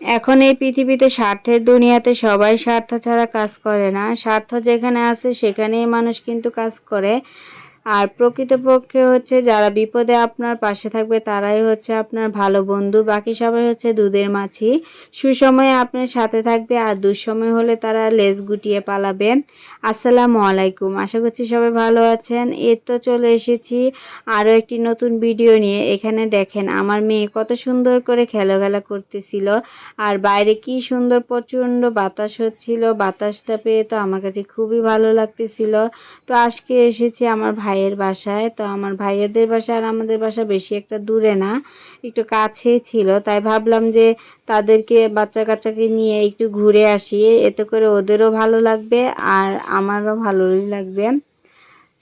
এখন এই পৃথিবীতে স্বার্থের দুনিয়াতে সবাই স্বার্থ ছাড়া কাজ করে না। স্বার্থ যেখানে আছে সেখানেই মানুষ কিন্তু কাজ করে। আর প্রকৃতপক্ষে হচ্ছে যারা বিপদে আপনার পাশে থাকবে, তারাই হচ্ছে আপনার ভালো বন্ধু। বাকি সবাই হচ্ছে দুধের মাছি। সুসময়ে আপনার সাথে থাকবে আর দুঃসময় হলে তারা লেজ গুটিয়ে পালাবে আসসালামু আলাইকুম। আশা করছি সবাই ভালো আছেন। এর তো চলে এসেছি আরও একটি নতুন ভিডিও নিয়ে। এখানে দেখেন, আমার মেয়ে কত সুন্দর করে খেলাধুলা করতেছিল। আর বাইরে কি সুন্দর প্রচণ্ড বাতাস হচ্ছিল। বাতাসটা পেয়ে তো আমার কাছে খুবই ভালো লাগতেছিল। তো আজকে এসেছি আমার ভাইয়ের বাসায়। তো আমার ভাইয়েদের বাসা আর আমাদের বাসা বেশি একটা দূরে না একটু কাছেই ছিল। তাই ভাবলাম যে তাদেরকে বাচ্চা কাচ্চাকে নিয়ে একটু ঘুরে আসি। এতে করে ওদেরও ভালো লাগবে আর আমারও ভালোই লাগবে।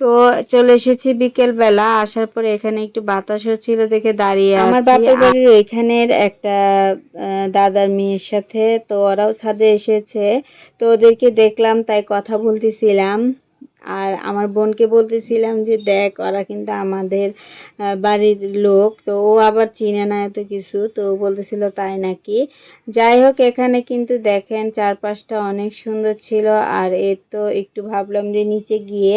তো চলে এসেছি বিকেল বেলা আসার পরে এখানে একটু বাতাসও ছিল দেখে দাঁড়িয়ে আমার বাপের বাড়ির ওইখানের একটা দাদার মেয়ের সাথে। তো ওরাও ছাদে এসেছে। তো ওদেরকে দেখলাম তাই কথা বলতেছিলাম। আর আমার বোনকে বলতেছিলাম যে, দেখ, ওরা কিন্তু আমাদের বাড়ির লোক, তো ও আবার চিনে না এত কিছু। তো ও বলতেছিল, তাই নাকি? যাই হোক, এখানে কিন্তু দেখেন চারপাশটা অনেক সুন্দর ছিল। আর এর তো একটু ভাবলাম যে, নিচে গিয়ে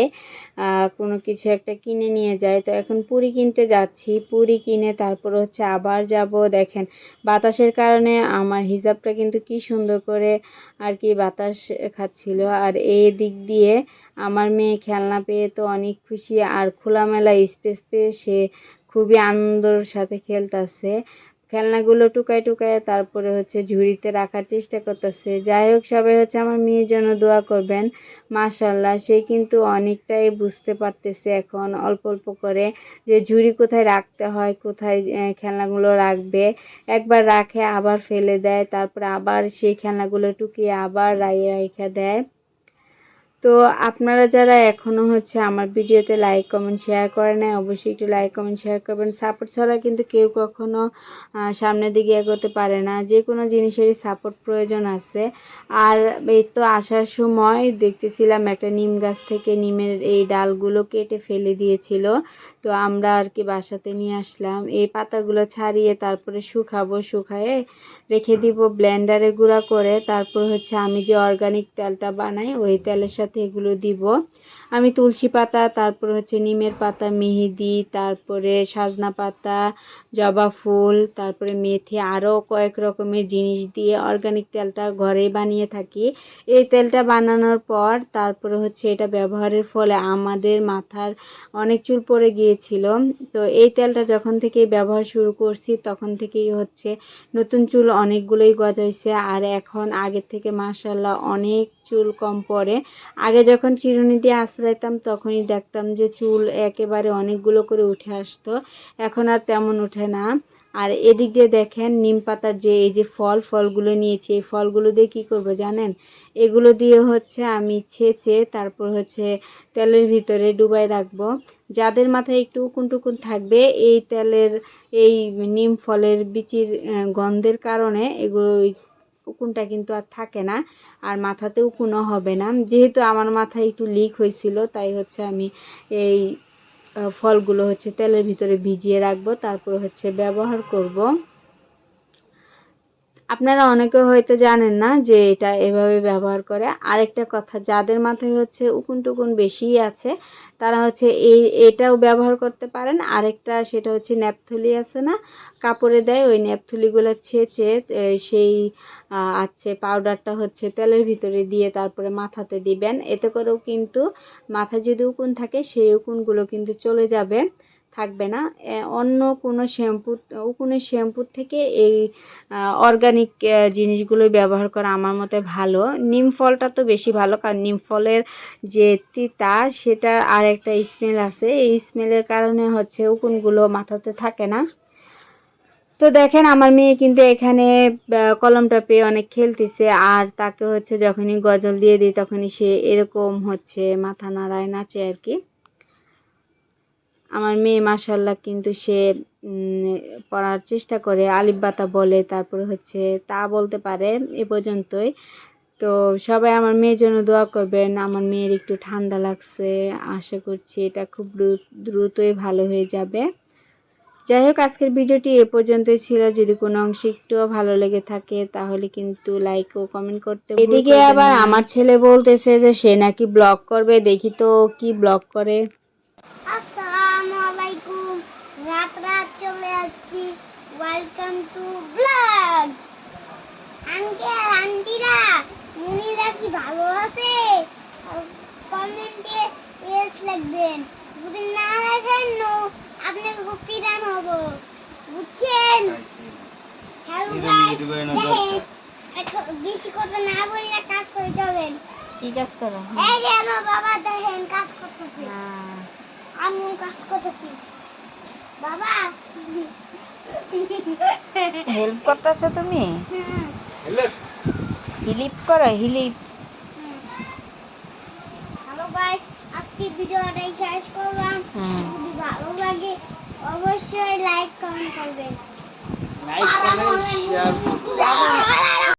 কোনো কিছু একটা কিনে নিয়ে যাই। তো এখন পুরি কিনতে যাচ্ছি। পুরি কিনে তারপর হচ্ছে আবার যাব। দেখেন, বাতাসের কারণে আমার হিজাবটা কিন্তু কি সুন্দর করে আর কি বাতাস খাচ্ছিল। আর এই দিক দিয়ে আমার মেয়ে খেলনা পেয়ে তো অনেক খুশি আর খোলামেলা স্পেস পেয়ে সে খুবই আনন্দর সাথে খেলতেছে। খেলনাগুলো টুকায় টুকায় তারপরে হচ্ছে ঝুড়িতে রাখার চেষ্টা করতেছে। যাই হোক, সবাই হচ্ছে আমার মেয়ের জন্য দোয়া করবেন। মাশাল্লাহ সে কিন্তু অনেকটাই বুঝতে পারতেছে এখন অল্প অল্প করে যে ঝুড়ি কোথায় রাখতে হয়, কোথায় খেলনাগুলো রাখবে। একবার রাখে, আবার ফেলে দেয়, তারপরে আবার সেই খেলনাগুলো টুকিয়ে আবার রাইয়ে রাইখা দেয়। তো আপনারা যারা এখনও হচ্ছে আমার ভিডিওতে লাইক কমেন্ট শেয়ার করে নেয় অবশ্যই একটু লাইক কমেন্ট শেয়ার করবেন। সাপোর্ট ছাড়া কিন্তু কেউ কখনো সামনের দিকে এগোতে পারে না। যে কোনো জিনিসেরই সাপোর্ট প্রয়োজন আছে। আর এই তো আসার সময় দেখতেছিলাম একটা নিম গাছ থেকে নিমের এই ডালগুলো কেটে ফেলে দিয়েছিল। তো আমরা আর কি বাসাতে নিয়ে আসলাম। এই পাতাগুলো ছাড়িয়ে তারপরে শুকাবো, শুকায়ে রেখে দিব ব্লেন্ডারে গুঁড়া করে। তারপর হচ্ছে আমি যে অর্গানিক তেলটা বানাই, ওই তেলের সাথে এগুলো দিব। আমি তুলসী পাতা, তারপর হচ্ছে নিমের পাতা, মেহেদি, তারপরে সাজনা পাতা, জবা ফুল, তারপরে মেথি, আরও কয়েক রকমের জিনিস দিয়ে অর্গানিক তেলটা ঘরে বানিয়ে থাকি। এই তেলটা বানানোর পর তারপরে হচ্ছে এটা ব্যবহারের ফলে আমাদের মাথার অনেক চুল পড়ে গিয়েছিল তো এই তেলটা যখন থেকে ব্যবহার শুরু করছি, তখন থেকেই হচ্ছে নতুন চুল অনেকগুলোই গজাইছে। আর এখন আগের থেকে মাসাল্লাহ অনেক চুল কম পড়ে। আগে যখন চিরুনি দিয়ে আশ্রাইতাম, তখনই দেখতাম যে চুল একেবারে অনেকগুলো করে উঠে আসতো। এখন আর তেমন ওঠে না। আর এদিক দিয়ে দেখেন নিম পাতার যে এই যে ফল, ফলগুলো নিয়েছি, এই ফলগুলো দিয়ে কী করব জানেন? এগুলো দিয়ে হচ্ছে আমি ছেঁচে তারপর হচ্ছে তেলের ভিতরে ডুবাই রাখব। যাদের মাথায় একটু উকুন টুকুন থাকবে, এই তেলের, এই নিম ফলের বিচির গন্ধের কারণে এগুলো উকুনটা কিন্তু আর থাকে না, আর মাথাতে উকুনও হবে না। যেহেতু আমার মাথায় একটু লিক হয়েছিল, তাই হচ্ছে আমি এই ফলগুলো হচ্ছে তেলের ভিতরে ভিজিয়ে রাখব তারপর হচ্ছে ব্যবহার করব। আপনারা অনেকে হয়তো জানেন না যে এটা এভাবে ব্যবহার করে। আরেকটা কথা, যাদের মাথায় হচ্ছে উকুন টুকুন বেশিই আছে, তারা হচ্ছে এই, এটাও ব্যবহার করতে পারেন। আরেকটা সেটা হচ্ছে ন্যাপথলি আছে না, কাপড়ে দেয়, ওই ন্যাপথলিগুলো ছেঁচে সেই আছে পাউডারটা হচ্ছে তেলের ভিতরে দিয়ে তারপরে মাথাতে দিবেন। এতে করেও কিন্তু মাথায় যদি উকুন থাকে, সেই উকুনগুলো কিন্তু চলে যাবে। থাকবে না। অন্য কোনো শ্যাম্পু উকুনের শ্যাম্পুর থেকে এই অর্গানিক জিনিসগুলোই ব্যবহার করা আমার মতে ভালো। নিম ফলটা তো বেশি ভালো, কারণ নিম ফলের যে তিতা, সেটা আর একটা স্মেল আছে। এই স্মেলের কারণে হচ্ছে উকুনগুলো মাথাতে থাকে না। তো দেখেন, আমার মেয়ে কিন্তু এখানে কলমটা পেয়ে অনেক খেলতেছে। আর তাকে হচ্ছে যখনই গজল দিয়ে দিই, তখনই সে এরকম হচ্ছে মাথা নাড়ায়, নাচে আর কি। আমার মেয়ে মাসাল্লাহ কিন্তু সে পড়ার চেষ্টা করে। আলিফ বাতা বলে তারপরে হচ্ছে তা বলতে পারে এ পর্যন্তই। তো সবাই আমার মেয়ের জন্য দোয়া করবেন। আমার মেয়ের একটু ঠান্ডা লাগছে। আশা করছি এটা খুব দ্রু- দ্রুতই ভালো হয়ে যাবে। যাই হোক আজকের ভিডিওটি এ পর্যন্তই ছিল। যদি কোনো অংশ একটুও ভালো লেগে থাকে তাহলে কিন্তু লাইক ও কমেন্ট করতে এদিকে আবার আমার ছেলে বলতেছে যে সে নাকি ব্লগ করবে। দেখি তো কি ব্লগ করে আসসালামু আলাইকুম রাত রাত চলে আসছি ওয়েলকাম টু ব্লগ আঙ্কেল আন্টিরা মুনিরা কি ভালো আছে? কমেন্টে ইয়েস লিখবেন। যদি না লেখেন নো আপনার খুব পিরান হব। বুঝছেন? হ্যালো গাইস দেখেন এখন বেশি কথা না বললে কাজ করে চলেন। কি কাজ করো? এই যে আমার বাবা দেখেন কাজ করতেছে। আমি কাজ করতেছি। বাবা হেল্প করতেছো তুমি? হিলিপ করো হিলিপ। হ্যালো গাইস আজকে ভিডিওটাই শেষ করলাম। হুম। যদি ভালো লাগে অবশ্যই লাইক কমেন্ট করবেন। Like comment share